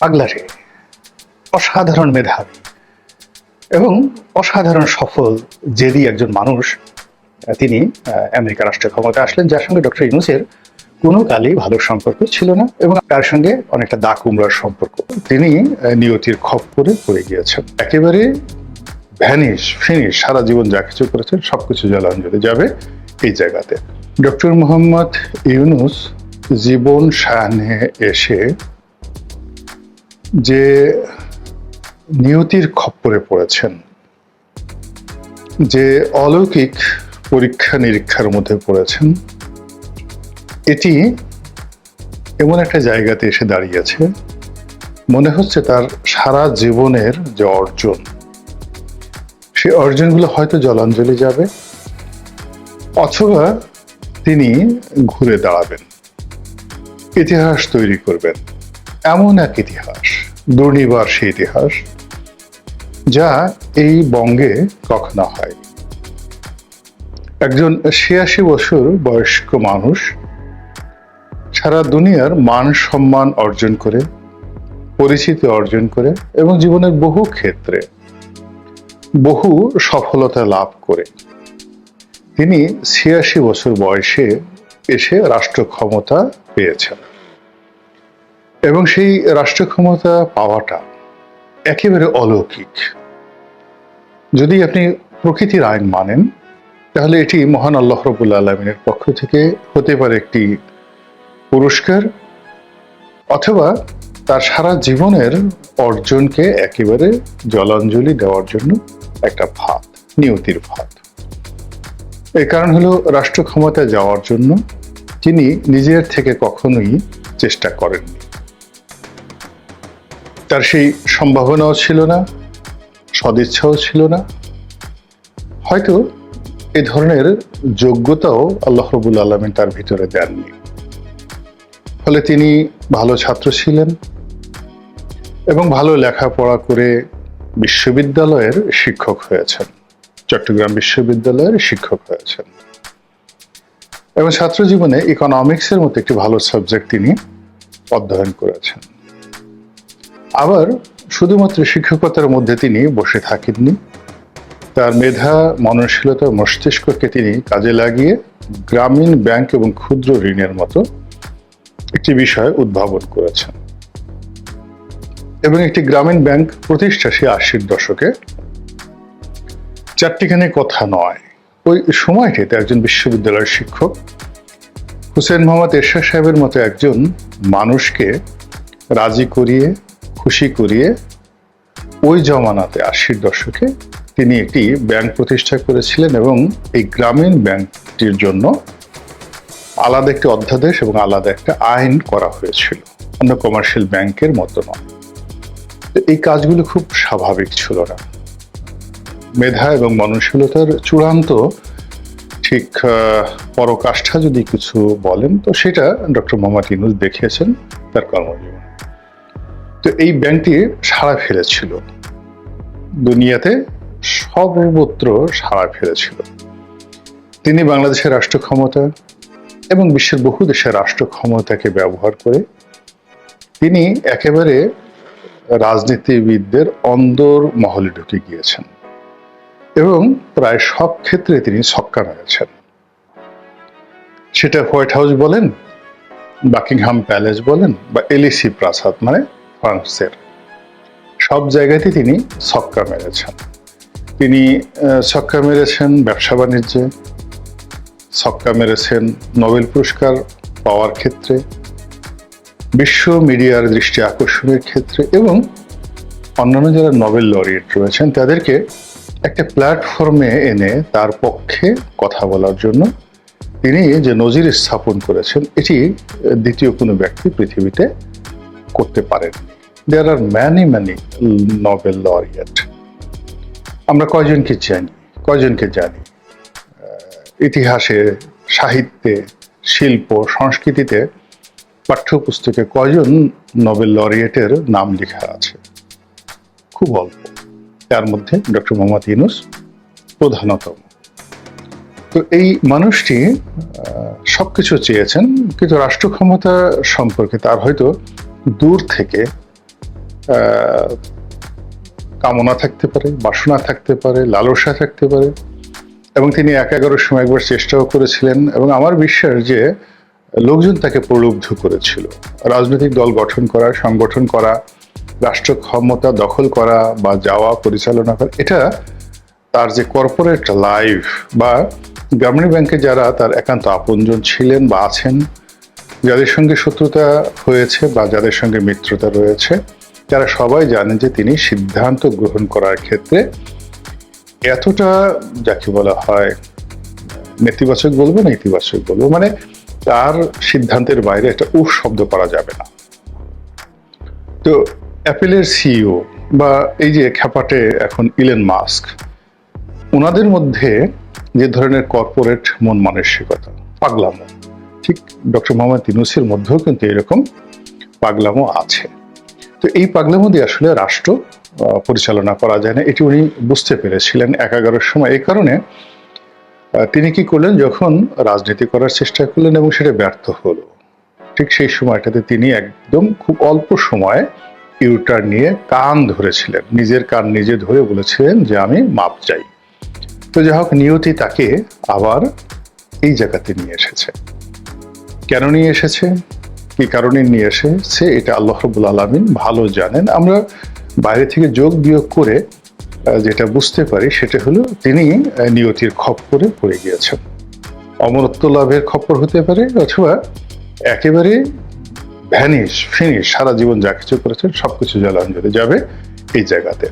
পাগলারে, অসাধারণ মেধাবী এবং অসাধারণ সফল, জেদি একজন মানুষ তিনি আমেরিকা রাষ্ট্রের ক্ষমতায় আসলেন, যার সঙ্গে ডক্টর ইউনুসের কোনো কালেই ভালো সম্পর্ক ছিল না এবং তার সঙ্গে অনেকটা দা কুমড়ার সম্পর্ক। তিনি নিয়তির খপ্পরে পড়ে গিয়েছেন। একেবারে ভ্যানিশ, ফিনিশ, সারা জীবন যা কিছু করেছেন, সবকিছু জলাঞ্জলি যাবে এই জায়গাতে। ডক্টর মোহাম্মদ ইউনুস জীবন সায়ানে এসে যে নিয়তির খপ্পরে পড়েছেন, যে অলৌকিক পরীক্ষা নিরীক্ষার মধ্যে পড়েছেন, এটি এমন একটা জায়গাতে এসে দাঁড়িয়েছে, মনে হচ্ছে তার সারা জীবনের যে অর্জন সেই অর্জনগুলো হয়তো জলাঞ্জলি যাবে, অথবা তিনি ঘুরে দাঁড়াবেন, ইতিহাস তৈরি করবেন, এমন এক ইতিহাস। দুর্নিবার সে ইতিহাস, যা এই বঙ্গে কখনো হয়। একজন ছিয়াশি বছর বয়স্ক মানুষ সারা দুনিয়ার মান সম্মান অর্জন করে, পরিচিতি অর্জন করে এবং জীবনের বহু ক্ষেত্রে বহু সফলতা লাভ করে। তিনি ছিয়াশি বছর বয়সে এসে রাষ্ট্র ক্ষমতা পেয়েছেন। এবং সেই রাষ্ট্র ক্ষমতা পাওয়াটা একেবারে অলৌকিক। যদি আপনি প্রকৃতির আইন মানেন, তাহলে এটি মহান আল্লাহ রবুল্লা আলমিনের পক্ষ থেকে হতে পারে একটি পুরস্কার অথবা তার সারা জীবনের অর্জনকে একেবারে জলাঞ্জলি দেওয়ার জন্য একটা ভাত নিয়তির ভাত এই কারণ হলো রাষ্ট্র ক্ষমতায় যাওয়ার জন্য তিনি নিজের থেকে কখনোই চেষ্টা করেননি। তার সেই সম্ভাবনাও ছিল না, সদিচ্ছাও ছিল না। হয়তো এই ধরনের যোগ্যতাও আল্লাহ রবুল আলমিন তার ভিতরে দেননি। ফলে তিনি ভালো ছাত্র ছিলেন এবং ভালো লেখাপড়া করে বিশ্ববিদ্যালয়ের শিক্ষক হয়েছেন, চট্টগ্রাম বিশ্ববিদ্যালয়ের শিক্ষক হয়েছেন। এবং ছাত্র জীবনে ইকোনমিক্সের মতো একটি ভালো সাবজেক্ট তিনি অধ্যয়ন করেছেন। আবার শুধুমাত্র শিক্ষকতার মধ্যে তিনি বসে থাকেননি। তার মেধা, মননশীলতা মস্তিষ্ককে তিনি কাজে লাগিয়ে গ্রামীণ ব্যাংক এবং ক্ষুদ্র ঋণের মতো একটি বিষয় উদ্ভাবন করেছেন। এবং একটি গ্রামীণ ব্যাংক প্রতিষ্ঠা সে আশির দশকে। চারটিখানে কথা নয়। ওই সময়টিতে একজন বিশ্ববিদ্যালয়ের শিক্ষক, হুসেন মোহাম্মদ এরশাদ সাহেবের মতো একজন মানুষকে রাজি করিয়ে খুশি করিয়ে ওই জমানাতে আশির দশকে তিনি একটি ব্যাংক প্রতিষ্ঠা করেছিলেন এবং এই গ্রামীণ ব্যাংকটির জন্য আলাদা একটি অধ্যাদেশ এবং আলাদা একটা আইন করা হয়েছিল। অন্য কমার্শিয়াল ব্যাংকের মতো নয়। এই কাজগুলো খুব স্বাভাবিক ছিল না। মেধা এবং মননশীলতার চূড়ান্ত ঠিক পরকাষ্ঠা যদি কিছু বলেন, তো সেটা ডক্টর মোহাম্মদ ইনুস দেখিয়েছেন তার কর্মজীবনে। তো এই ব্যাংকটি সাড়া ফেলেছিল। দুনিয়াতে সর্বত্র সাড়া ফেলেছিল। তিনি বাংলাদেশের রাষ্ট্র ক্ষমতা এবং বিশ্বের বহু দেশের রাষ্ট্র ক্ষমতাকে ব্যবহার করে তিনি একেবারে রাজনীতিবিদদের অন্দর মহলে ঢুকে গিয়েছেন এবং প্রায় সব ক্ষেত্রে তিনি ছক্কা মেরেছেন সেটা হোয়াইট হাউস বলেন, বাকিংহাম প্যালেস বলেন বা এলিসি প্রাসাদ মানে ফ্রান্সের সব জায়গাতে তিনি ছক্কা মেরেছেন। তিনি ছক্কা মেরেছেন ব্যবসা বাণিজ্যে, ছক্কা মেরেছেন নোবেল পুরস্কার পাওয়ার ক্ষেত্রে, বিশ্ব মিডিয়ার দৃষ্টি আকর্ষণের ক্ষেত্রে এবং অন্যান্য যারা নোবেল লরিয়েট রয়েছেন, তাদেরকে একটা প্ল্যাটফর্মে এনে তার পক্ষে কথা বলার জন্য তিনি যে নজির স্থাপন করেছেন, এটি দ্বিতীয় কোনো ব্যক্তি পৃথিবীতে করতে পারেন there are many many Nobel laureate আমরা কয়জনকে জানি কয়জনকে জানি? ইতিহাসে সাহিত্যে শিল্প সংস্কৃতিতে পাঠ্যপুস্তকে কয়জন নোবেল লরিয়েটের নাম লেখা আছে? খুব অল্প। তার মধ্যে ডক্টর মোহাম্মদ ইউনুস প্রধানতম। তো এই মানুষটি আহ, সবকিছু চেয়েছেন কিন্তু রাষ্ট্র ক্ষমতা সম্পর্কে তার হয়তো দূর থেকে কামনা থাকতে পারে, বাসনা থাকতে পারে, লালসা থাকতে পারে। এবং তিনি এক এগারোর সময় একবার চেষ্টাও করেছিলেন এবং আমার বিশ্বাস যে লোকজন তাকে প্রলুব্ধ করেছিল। রাজনৈতিক দল গঠন করা, সংগঠন করা, রাষ্ট্র ক্ষমতা দখল করা বা যাওয়া পরিচালনা করা, এটা তার যে কর্পোরেট লাইফ বা গ্রামীণ ব্যাংকে যারা তার একান্ত আপনজন ছিলেন বা আছেন, যাদের সঙ্গে শত্রুতা হয়েছে বা যাদের সঙ্গে মিত্রতা রয়েছে তারা সবাই জানেন যে তিনি সিদ্ধান্ত গ্রহণ করার ক্ষেত্রে এতটা, যাকে বলা হয়, নেতিবাচক বলব না ইতিবাচক বলব মানে তার সিদ্ধান্তের বাইরে একটা উফ শব্দ করা যাবে না। তো অ্যাপেলের সিইও বা এই যে খ্যাপাটে এখন ইলেন মাস্ক, ওনাদের মধ্যে যে ধরনের কর্পোরেট মন মানসিকতা, পাগলামো, ঠিক ডক্টর মোহাম্মদ ইউনুসের মধ্যেও কিন্তু এরকম পাগলামো আছে। তো এই পাগলামো দিয়ে আসলে রাষ্ট্র পরিচালনা করা যায় না, এটি উনি বুঝতে পেরেছিলেন এক এগারোর সময়। এই কারণে তিনি কি করলেন, যখন রাজনীতি করার চেষ্টা করলেন এবং সেটা ব্যর্থ হলো, ঠিক সেই সময়টাতে তিনি একদম খুব অল্প সময় ইউটার নিয়ে কান ধরেছিলেন। নিজের কান নিজে ধরে বলেছিলেন যে, আমি মাপ চাই। তো যাই হোক, নিয়তি তাকে আবার এই জায়গাতে নিয়ে এসেছে। কেন নিয়ে এসেছে? কি কারণে নিয়ে এসেছে, এটা আল্লাহ রবুল আলমিন ভালো জানেন। আমরা বাইরে থেকে যোগ বিয়োগ করে যেটা বুঝতে পারি, সেটা হলো তিনি নিয়তির খপ্পরে পড়ে গিয়েছেন। অমরত্ব লাভের খপ্পর হতে পারে, অথবা একেবারে ভ্যানিশ, ফিনিশ, সারা জীবন যা কিছু করেছেন, সবকিছু জলাঞ্জলি যাবে এই জায়গাতে।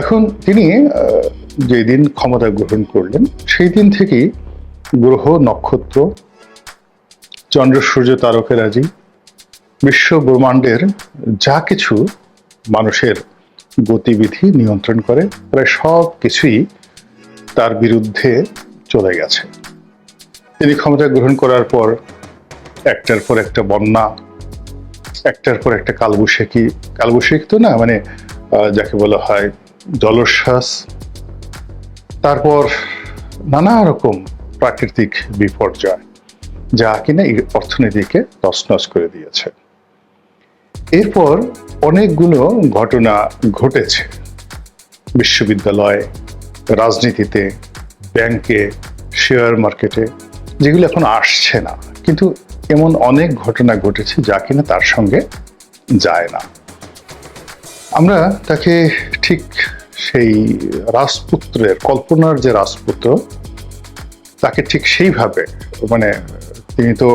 এখন তিনি যেদিন ক্ষমতা গ্রহণ করলেন, সেই দিন থেকেই গ্রহ নক্ষত্র চন্দ্র সূর্য তারকেরাজি বিশ্ব ব্রহ্মাণ্ডের যা কিছু মানুষের গতিবিধি নিয়ন্ত্রণ করে প্রায় সব কিছুই তার বিরুদ্ধে চলে গেছে। তিনি ক্ষমতা গ্রহণ করার পর একটার পর একটা বন্যা, একটার পর একটা কালবৈশাখী। কালবৈশাখী তো না মানে যাকে বলা হয় জলোচ্ছ্বাস। তারপর নানা রকম প্রাকৃতিক বিপর্যয়। যা কিনা এই অর্থনীতিকে তছনছ করে দিয়েছে। এরপর অনেকগুলো ঘটনা ঘটেছে। বিশ্ববিদ্যালয়, রাজনীতিতে, ব্যাংকে, শেয়ার মার্কেটে, যেগুলো এখন আসছে না। কিন্তু এমন অনেক ঘটনা ঘটেছে যা কিনা তার সঙ্গে যায় না। আমরা তাকে ঠিক সেই রাজপুত্রের, কল্পনার যে রাজপুত্র, তাকে ঠিক সেইভাবে মানে তিনি তো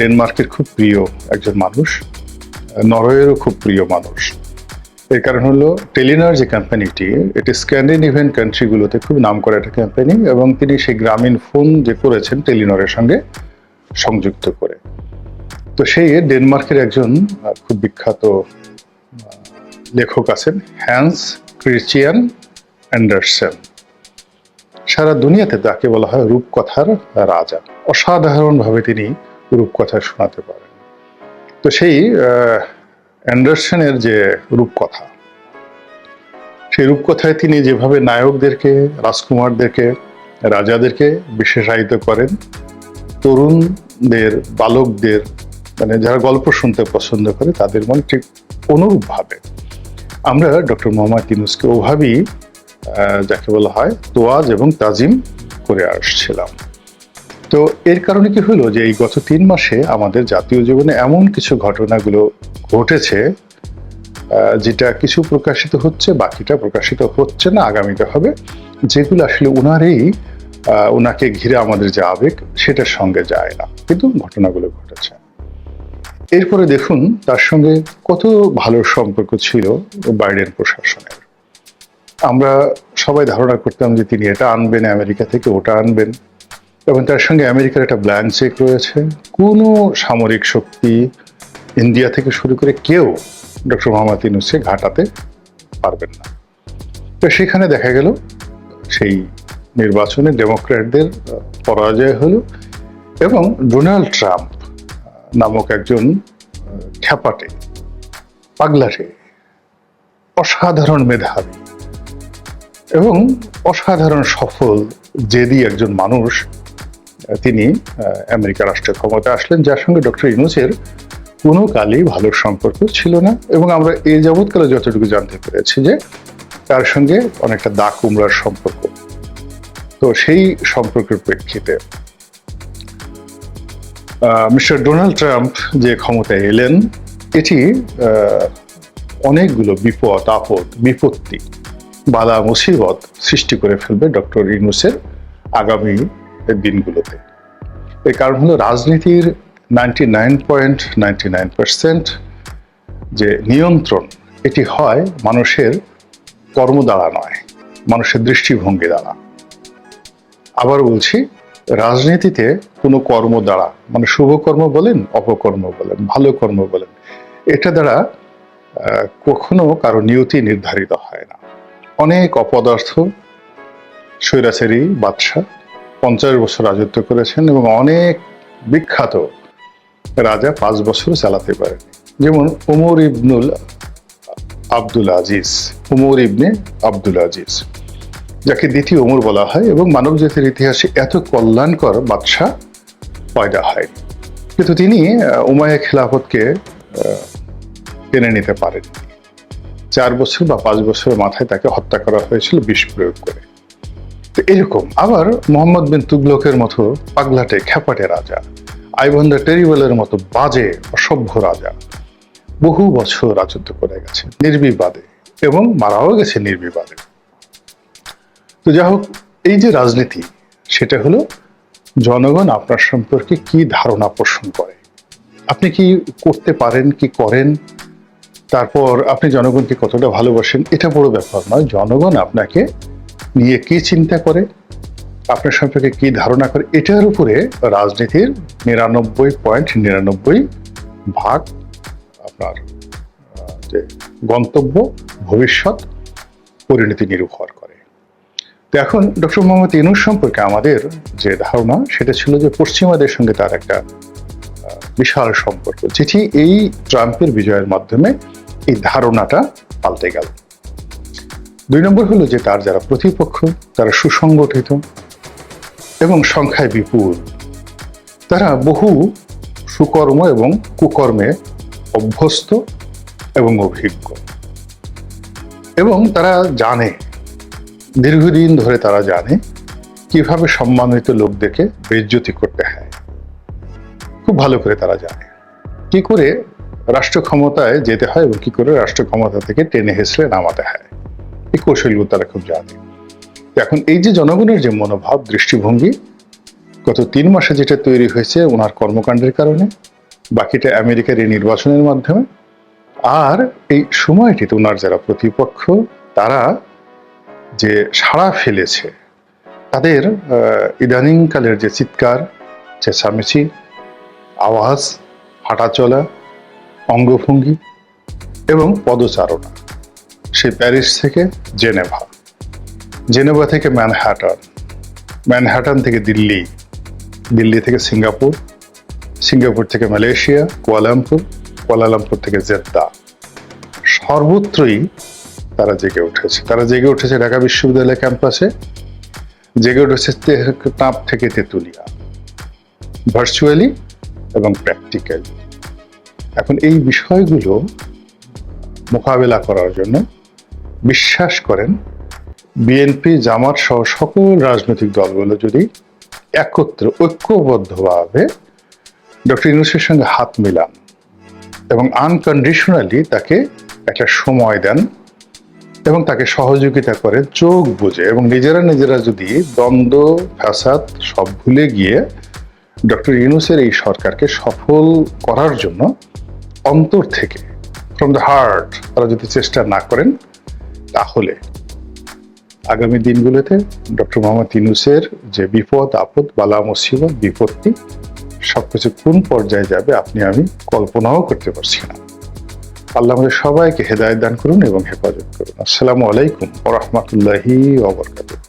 ডেনমার্কের খুব প্রিয় একজন মানুষ, নরওয়েরও খুব প্রিয় মানুষ। এর কারণ হলো টেলিনার যে কোম্পানিটি এটি স্ক্যান্ডিনেভিয়ান কান্ট্রিগুলোতে খুব নাম করা একটা কোম্পানি এবং তিনি সেই গ্রামীণ ফোন যে করেছেন টেলিনরের সঙ্গে সংযুক্ত করে। তো সেই ডেনমার্কের একজন খুব বিখ্যাত লেখক আছেন হ্যান্স ক্রিশ্চিয়ান অ্যান্ডারসন সারা দুনিয়াতে তাকে বলা হয় রূপকথার রাজা। অসাধারণভাবে তিনি রূপকথা শোনাতে পারেন। তো সেই অ্যান্ডারসনের যে রূপকথা, সেই রূপকথায় তিনি যেভাবে নায়কদেরকে, রাজকুমারদেরকে, রাজাদেরকে বিশেষায়িত করেন, তরুণদের, বালকদের মানে যারা গল্প শুনতে পছন্দ করে তাদের মনে ঠিক অনুরূপভাবে। আমরা ডক্টর মোহাম্মদ ইউনুসকে ওভাবেই যাকে বলা হয় তোয়াজ এবং তাজিম করে আসছিলাম। তো এর কারণে কি হলো যে এই গত তিন মাসে আমাদের জাতীয় জীবনে এমন কিছু ঘটনাগুলো ঘটেছে যেটা কিছু প্রকাশিত হচ্ছে, বাকিটা প্রকাশিত হচ্ছে না, আগামীতে হবে, যেগুলো আসলে উনারই ওনাকে ঘিরে আমাদের যে আবেগ সেটার সঙ্গে যায় না। কিন্তু ঘটনাগুলো ঘটেছে। এরপরে দেখুন, তার সঙ্গে কত ভালো সম্পর্ক ছিল বাইডেন প্রশাসনের। আমরা সবাই ধারণা করতাম যে তিনি এটা আনবেন, আমেরিকা থেকে ওটা আনবেন। এবং তার সঙ্গে আমেরিকার একটা ব্ল্যাঙ্ক চেক রয়েছে। কোনো সামরিক শক্তি ইন্ডিয়া থেকে শুরু করে কেউ ডক্টর মোহাম্মদ ইউনুসকে ঘাটাতে পারবেন না। তো সেখানে দেখা গেল, সেই নির্বাচনে ডেমোক্র্যাটদের পরাজয় হলো এবং ডোনাল্ড ট্রাম্প নামক একজন খ্যাপাটে, পাগলাটে, অসাধারণ মেধাবী এবং অসাধারণ সফল জেদি একজন মানুষ তিনি আমেরিকা রাষ্ট্রীয় ক্ষমতা আসলেন, যার সঙ্গে ডক্টর ইউনুসের কোনো কালই ভালো সম্পর্ক ছিল না। এবং আমরা এ যাবৎকালে যতটুকু জানতে পেরেছি যে তার সঙ্গে অনেকটা দা কুমড়ার সম্পর্ক। তো সেই সম্পর্কের প্রেক্ষিতে মিস্টার ডোনাল্ড ট্রাম্প যে ক্ষমতায় এলেন, এটি অনেকগুলো বিপদ, আপদ, বিপত্তি বালা মুসিবত সৃষ্টি করে ফেলবে ডক্টর ইউনুসের আগামী দিনগুলোতে। এর কারণ হলো রাজনীতির ninety nine point ninety nine percent যে নিয়ন্ত্রণ, এটি হয় মানুষের কর্ম দ্বারা নয়, মানুষের দৃষ্টিভঙ্গি দ্বারা। আবার বলছি, রাজনীতিতে কোনো কর্ম দ্বারা মানে শুভ কর্ম বলেন, অপকর্ম বলেন, ভালো কর্ম বলেন, এটা দ্বারা কখনো কারও নিয়তি নির্ধারিত হয় না। অনেক অপদার্থ স্বৈরাচারী বাদশাহ পঞ্চাশ বছর রাজত্ব করেছেন এবং অনেক বিখ্যাত রাজা পাঁচ বছর চালাতে পারেন। যেমন উমর ইবনুল আব্দুল আজিজ উমর ইবনে আব্দুল আজিজ যাকে দ্বিতীয় ওমর বলা হয় এবং মানব জাতির ইতিহাসে এত কল্যাণকর বাদশাহ পয়দা হয়। কিন্তু তিনি আহ, উমাইয়া খেলাফতকে টেনে নিতে পারেন চার বছর বা পাঁচ বছরের মাথায় তাকে হত্যা করা হয়েছিল বিষ প্রয়োগ করে। তো এরকম আবার মোহাম্মদ বিন তুগলকের মতো পাগলাটে, খ্যাপাটে রাজা আইভান দ্য টেরিবলের মতো বাজে, অসভ্য রাজা বহু বছর রাজত্ব করে গেছে নির্বিবাদে এবং মারাও গেছে নির্বিবাদে। তো যাই হোক, এই যে রাজনীতি, সেটা হলো জনগণ আপনার সম্পর্কে কি ধারণা পোষণ করে? আপনি কি করতে পারেন, কি করেন? তারপর আপনি জনগণকে কতটা ভালোবাসেন, এটা বড় ব্যাপার নয়। জনগণ আপনাকে নিয়ে কি চিন্তা করে, আপনার সম্পর্কে কি ধারণা করে, এটার উপরে রাজনীতির নিরানব্বই পয়েন্ট নিরানব্বই ভাগ আপনার যে গন্তব্য, ভবিষ্যৎ পরিণতি নির্ভর করে। তো এখন ডক্টর মোহাম্মদ ইনুস সম্পর্কে আমাদের যে ধারণা, সেটা ছিল যে পশ্চিমাদের সঙ্গে তার একটা বিশাল সম্পর্ক। যেটি এই ট্রাম্পের বিজয়ের মাধ্যমে এই ধারণাটা পাল্টে গেল। দুই নম্বর হলো যে তার যারা প্রতিপক্ষ, তারা সুসংগঠিত এবং সংখ্যায় বিপুল। তারা বহু সুকর্ম এবং কুকর্মে অভ্যস্ত এবং অভিজ্ঞ। এবং তারা জানে, দীর্ঘদিন ধরে তারা জানে কীভাবে সম্মানিত লোকদেরকে বেজ্জতি করতে হয়। খুব ভালো করে তারা জানে। কি করে রাষ্ট্র ক্ষমতায় যেতে হয় এবং কি করে? রাষ্ট্র ক্ষমতা থেকে টেনে হেসড়ে নামাতে হয়। এই কৌশলগুলো তারা খুব জানে। এখন এই যে জনগণের যে মনোভাব, দৃষ্টিভঙ্গি, গত তিন মাসে যেটা তৈরি হয়েছে ওনার কর্মকাণ্ডের কারণে, বাকিটা আমেরিকার এই নির্বাচনের মাধ্যমে, আর এই সময়টিতে ওনার যারা প্রতিপক্ষ, তারা যে সাড়া ফেলেছে, তাদের ইদানিংকালের যে চিৎকার, চেঁচামেচি, আওয়াজ, হাঁটাচলা অঙ্গভঙ্গি এবং পদচারণা। সে প্যারিস থেকে জেনেভা। জেনেভা থেকে ম্যানহ্যাটন। ম্যানহ্যাটন থেকে দিল্লি। দিল্লি থেকে সিঙ্গাপুর। সিঙ্গাপুর থেকে Malaysia, Kuala Lumpur Kuala Lumpur থেকে জেদ্দা। সর্বত্রই তারা জেগে উঠেছে। তারা জেগে উঠেছে ঢাকা বিশ্ববিদ্যালয় ক্যাম্পাসে। জেগে উঠেছে তাপ থেকে তেঁতুলিয়া। ভার্চুয়ালি এবং প্র্যাকটিক্যালি। এখন এই বিষয়গুলো মোকাবেলা করার জন্য বিশ্বাস করেন বিএনপি জামাত সহ সকল রাজনৈতিক দলগুলো যদি একত্রে ঐক্যবদ্ধভাবে ডক্টর ইউনুসের সঙ্গে হাত মিলান এবং আনকন্ডিশনালি তাকে একটা সময় দেন এবং তাকে সহযোগিতা করে চোখ বুঝে এবং নিজেরা নিজেরা যদি দ্বন্দ্ব, ফ্যাসাদ সব ভুলে গিয়ে ডক্টর ইউনুসের এই সরকারকে সফল করার জন্য অন্তর থেকে ফ্রম দ্য হার্ট তারা যদি চেষ্টা না করেন, তাহলে আগামী দিনগুলোতে ডক্টর মোহাম্মদ ইউনুসের যে বিপদ, আপদ, বালা, মুসিবত, বিপত্তি, সবকিছু কোন পর্যায়ে যাবে আপনি আমি কল্পনাও করতে পারছি না। আল্লাহ আমাদের সবাইকে হেদায়ত দান করুন এবং হেফাজত করুন। আসসালামু আলাইকুম ওরহমতুল্লাহি ওবরকাতুহ